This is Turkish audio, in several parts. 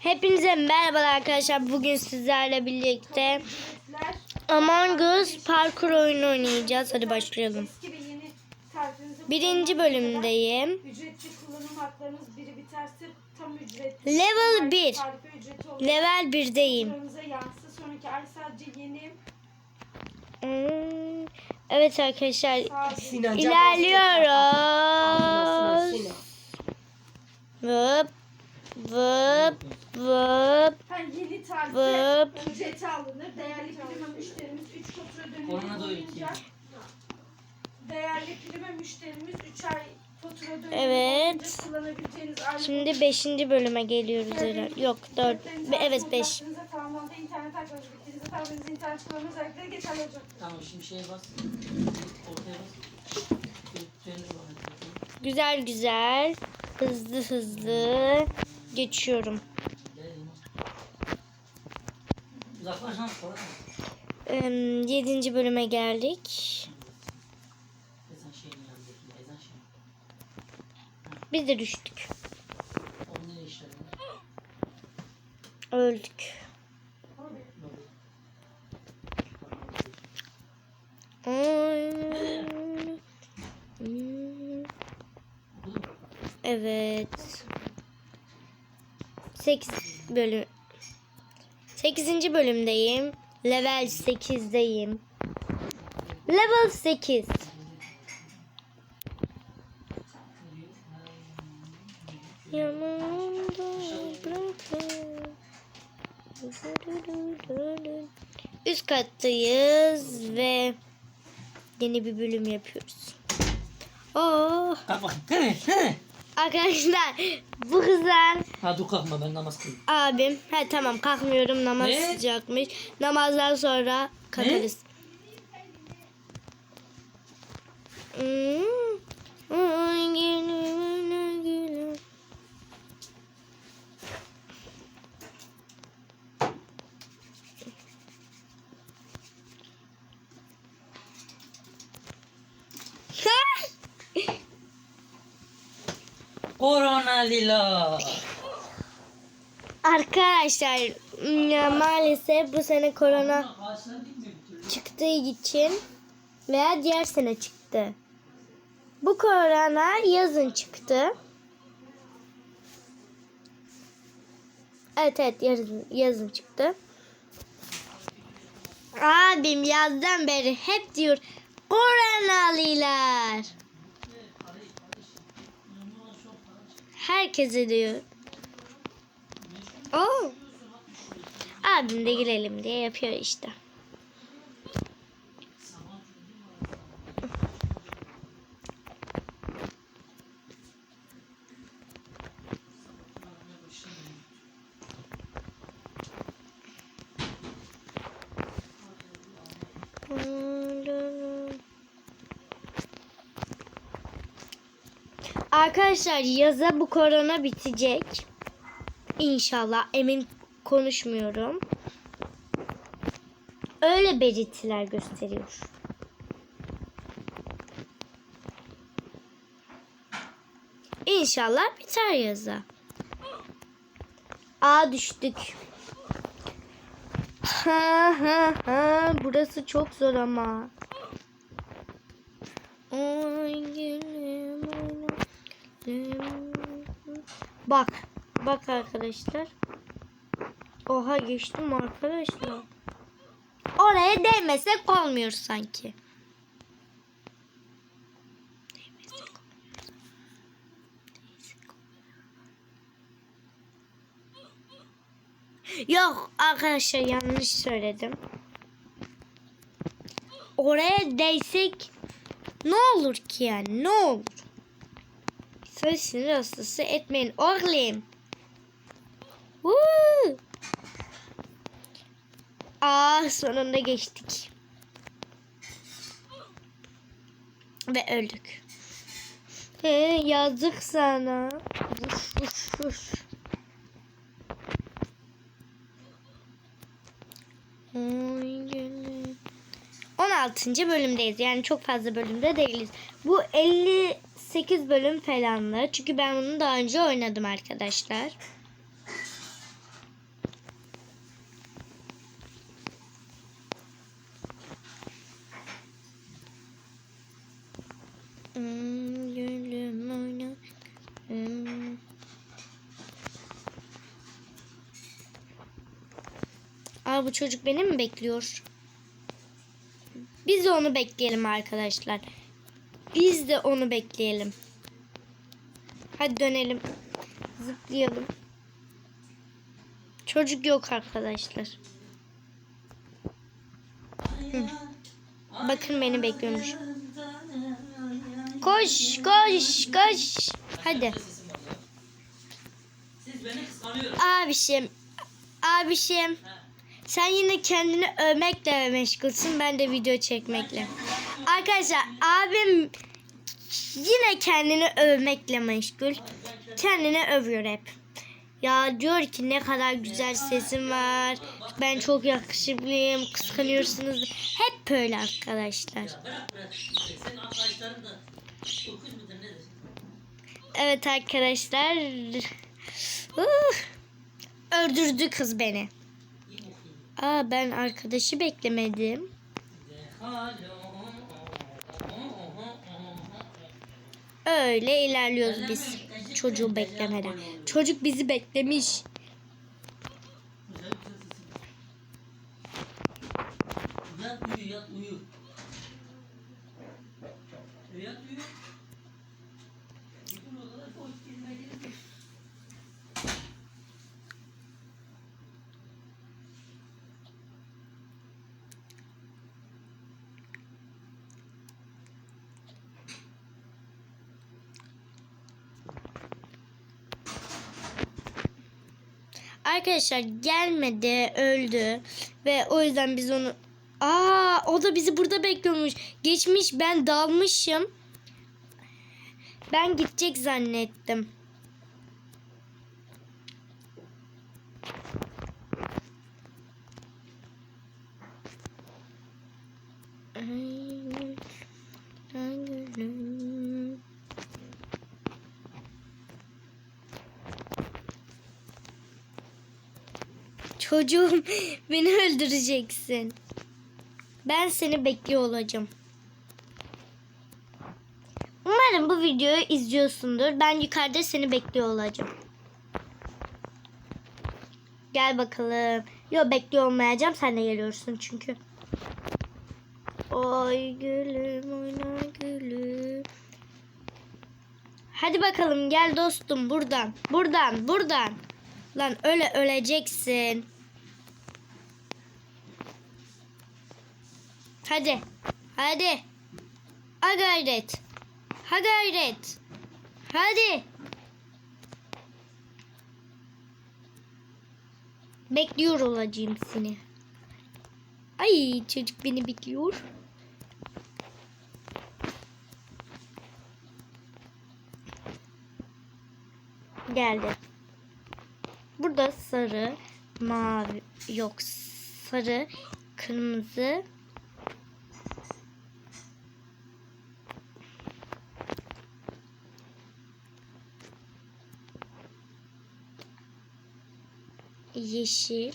Hepinize merhabalar arkadaşlar. Bugün sizlerle birlikte Among Us parkur oyunu oynayacağız. Hadi başlayalım. Birinci bölümdeyim. Level 1. Tarife ücreti olur. Level 1'deyim. Kutularınıza yansın. Sonraki ay sadece yeni Hmm, Evet arkadaşlar ilerliyoruz. Vıp vıp vıp. Ha, yeni tarife Vıp. ücreti alınır. Değerli prima müşterimiz 3 fatura dönemi Korona da öyle boyunca değerli prima müşterimiz 3 ay fatura dönemi Evet. boyunca kullanabileceğiniz aylık Şimdi 5. bölüme geliyoruz herhalde. Yok 4. Evet 5. Tamamlandı. İnternet açmanız bittiğinizde tarzınızı internet kullanma özellikleri geçerli olacak. Tamam şimdi şeye bas. Ortaya bas. Dönür bana. Güzel güzel. Hızlı hızlı geçiyorum. Ee, 7. bölüme geldik. Biz de düştük. Öldük. Evet. 8 bölüm. 8. bölümdeyim. Level 8'deyim. Level 8. Yanımda bırakın. Üst kattayız ve yeni bir bölüm yapıyoruz. Oh. Arkadaşlar bu kızlar Ha dur kalkma ben namaz kılayım. abim. He tamam kalkmıyorum namaz Ne? sıcakmış. Namazdan sonra kalkarız. Hmm. Gülüm, gülüm. Korona lila. Arkadaşlar maalesef bu sene korona çıktığı için veya diğer sene çıktı. Bu korona yazın çıktı. Evet evet yazın, yazın çıktı. Abim yazdan beri hep diyor koronalılar. Herkese diyor. Oo. Abim de girelim diye yapıyor işte. Arkadaşlar yaza bu korona bitecek. İnşallah emin konuşmuyorum. Öyle belirtiler gösteriyor. İnşallah biter yaza. Aa düştük. Ha ha ha burası çok zor ama. Ay gülüm, oynarım. Bak. Bak arkadaşlar. Oha geçtim arkadaşlar. Oraya değmesek olmuyor sanki. Yok arkadaşlar yanlış söyledim. Oraya değsek ne olur ki yani ne olur? Söz sinir hastası etmeyin oğlum. Woo! Ah sonunda geçtik. Ve öldük. He, yazık sana. Vur. Oy gülüm. 16. bölümdeyiz. Yani çok fazla bölümde değiliz. Bu 8 bölüm falanlı. Çünkü ben bunu daha önce oynadım arkadaşlar. Hmm, Aa bu çocuk beni mi bekliyor? Biz de onu bekleyelim arkadaşlar. Biz de onu bekleyelim. Hadi dönelim. Zıplayalım. Çocuk yok arkadaşlar. Hı. Bakın beni bekliyormuş. Koş koş koş. Hadi. Abişim. Abişim. Sen yine kendini övmekle meşgulsün. Ben de video çekmekle. Arkadaşlar abim yine kendini övmekle meşgul. Kendini övüyor hep. Ya diyor ki ne kadar güzel sesim var. Ben çok yakışıklıyım. Kıskanıyorsunuz. Hep böyle arkadaşlar. Evet arkadaşlar. Uh, öldürdü kız beni. Aa ben arkadaşı beklemedim. Öyle ilerliyoruz biz. Çocuğu beklemeden. Çocuk bizi beklemiş. Yat uyu yat uyu. Arkadaşlar gelmedi, öldü ve o yüzden biz onu Aa, o da bizi burada bekliyormuş. Geçmiş ben dalmışım. Ben gidecek zannettim. Çocuğum beni öldüreceksin. Ben seni bekliyor olacağım. Umarım bu videoyu izliyorsundur. Ben yukarıda seni bekliyor olacağım. Gel bakalım. Yo bekliyor olmayacağım. Sen de geliyorsun çünkü. Oy gülüm oyna gülüm. Hadi bakalım gel dostum buradan. Buradan buradan. Lan öyle öleceksin. Hadi. Hadi. Ha gayret. Ha gayret. Hadi. Bekliyor olacağım seni. Ay çocuk beni bekliyor. Geldi. Burada sarı, mavi, yok sarı, kırmızı, yeşil,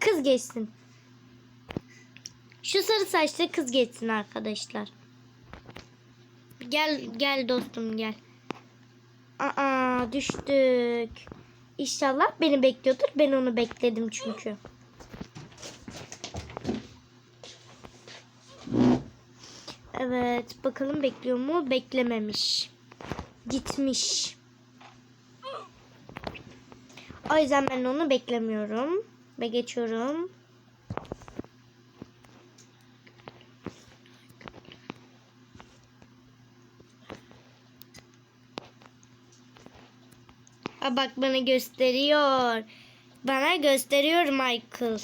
kız geçsin. Şu sarı saçlı kız geçsin arkadaşlar. Gel gel dostum gel. Aa düştük. İnşallah beni bekliyordur. Ben onu bekledim çünkü. Evet bakalım bekliyor mu? Beklememiş. Gitmiş. O yüzden ben onu beklemiyorum. Ve geçiyorum. Bak bana gösteriyor. Bana gösteriyor Michael.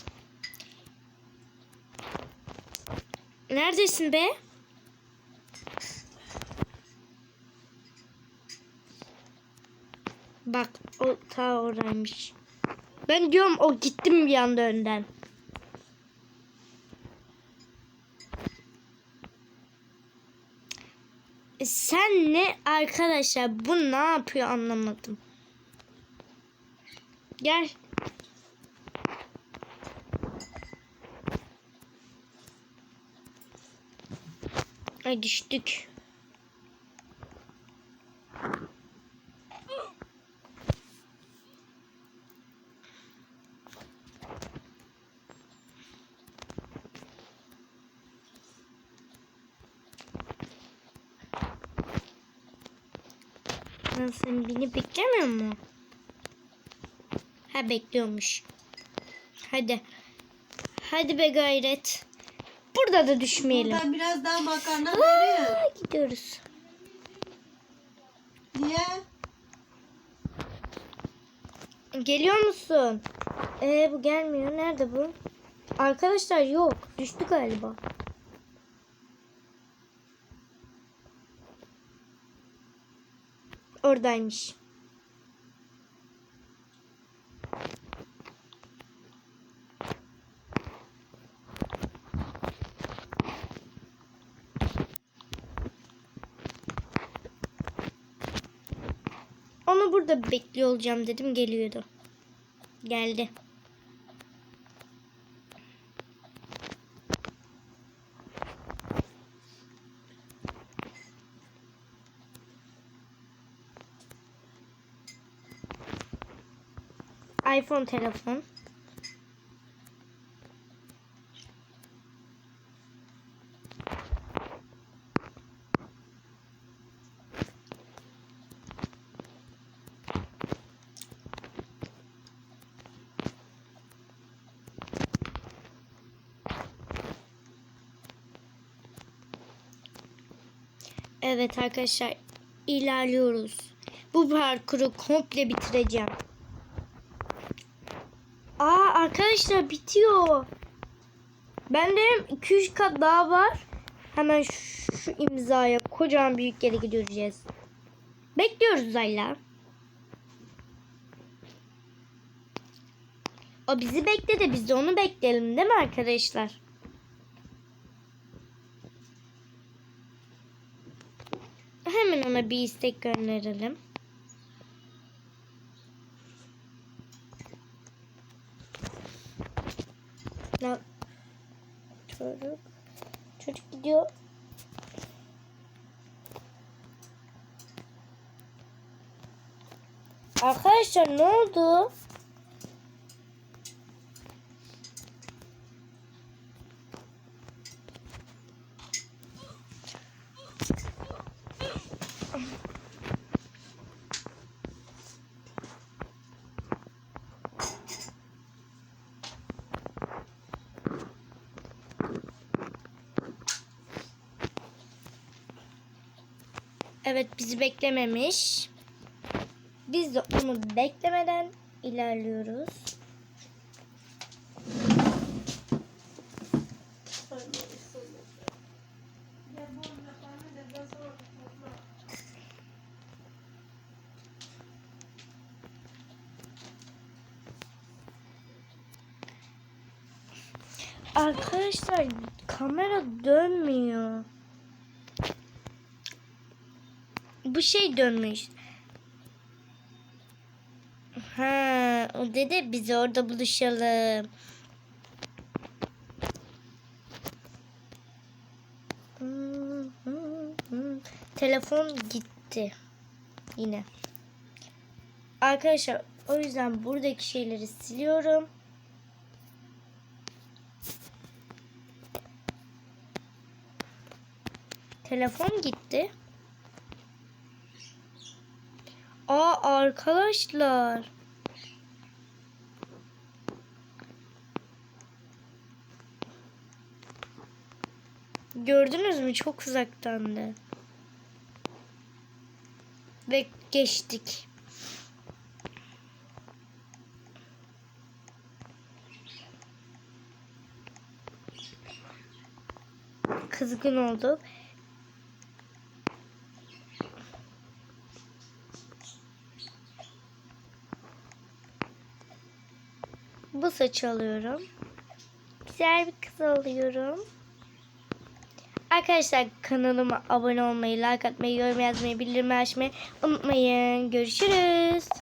Neredesin be? Bak o ta oraymış. Ben diyorum o gittim bir anda önden. Sen ne arkadaşlar bu ne yapıyor anlamadım. Gel. Ay düştük. Sen beni beklemiyor mu? Ha bekliyormuş. Hadi. Hadi be gayret. Burada da düşmeyelim. Buradan biraz daha makarna verin. Aa, gidiyoruz. Niye? Geliyor musun? Ee bu gelmiyor. Nerede bu? Arkadaşlar yok. Düştü galiba. Oradaymış. Burada bekliyor olacağım dedim geliyordu. Geldi. iPhone telefon. Evet arkadaşlar ilerliyoruz. Bu parkuru komple bitireceğim. Aa arkadaşlar bitiyor. Bende 2-3 kat daha var. Hemen şu, şu imzaya kocaman büyük yere gideceğiz. Bekliyoruz Ayla. O bizi bekledi. Biz de onu bekleyelim değil mi arkadaşlar? Hemen ona bir istek gönderelim. Çocuk çocuk gidiyor. Arkadaşlar ne oldu? Evet bizi beklememiş. Biz de onu beklemeden ilerliyoruz. Arkadaşlar kamera dönmüyor. Bu şey dönmüş. Ha, o dedi biz orada buluşalım. Telefon gitti. Yine. Arkadaşlar o yüzden buradaki şeyleri siliyorum. Telefon gitti. Aa arkadaşlar. Gördünüz mü? Çok uzaktandı. Ve geçtik. Kızgın oldu. Saçı alıyorum. Güzel bir kız alıyorum. Arkadaşlar kanalıma abone olmayı, like atmayı, yorum yazmayı, bildirim açmayı unutmayın. Görüşürüz.